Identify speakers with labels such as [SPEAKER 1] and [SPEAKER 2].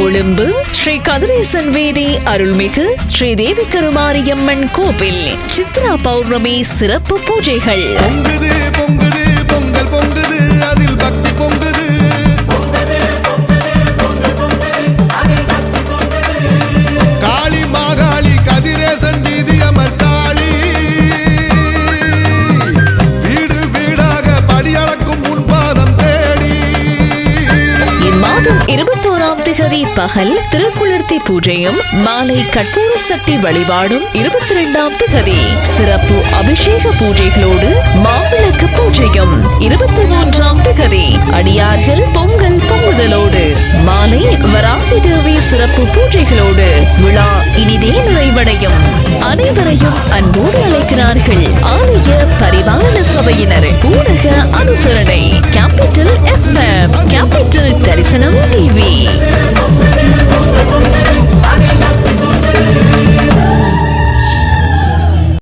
[SPEAKER 1] கொழும்பு ஸ்ரீ கதிரேசன் வேதி அருள்மிகு ஸ்ரீ தேவி கருமாரியம்மன் கோவில் சித்ரா பௌர்ணமி சிறப்பு பூஜைகள்.
[SPEAKER 2] பொங்குது பொங்குது
[SPEAKER 1] திகதி பகல் திருக்குளிர்த்தி பூஜையும் மாலை கற்பூர சட்டி வழிபாடும் இருபத்தி இரண்டாம் திகதி. சிறப்பு அபிஷேக பூஜைகளோடு மாவிளக்கு பூஜையும் இருபத்தி மூன்றாம் திகதி. அடியார்கள் பொங்கல் பொங்குதலோடு மாலை வராகி தேவி சிறப்பு பூஜைகளோடு விழா இனிதே நிறைவடையும். அனைவரையும் அன்போடு அழைக்கிறார்கள். దర్శనం టీవీ.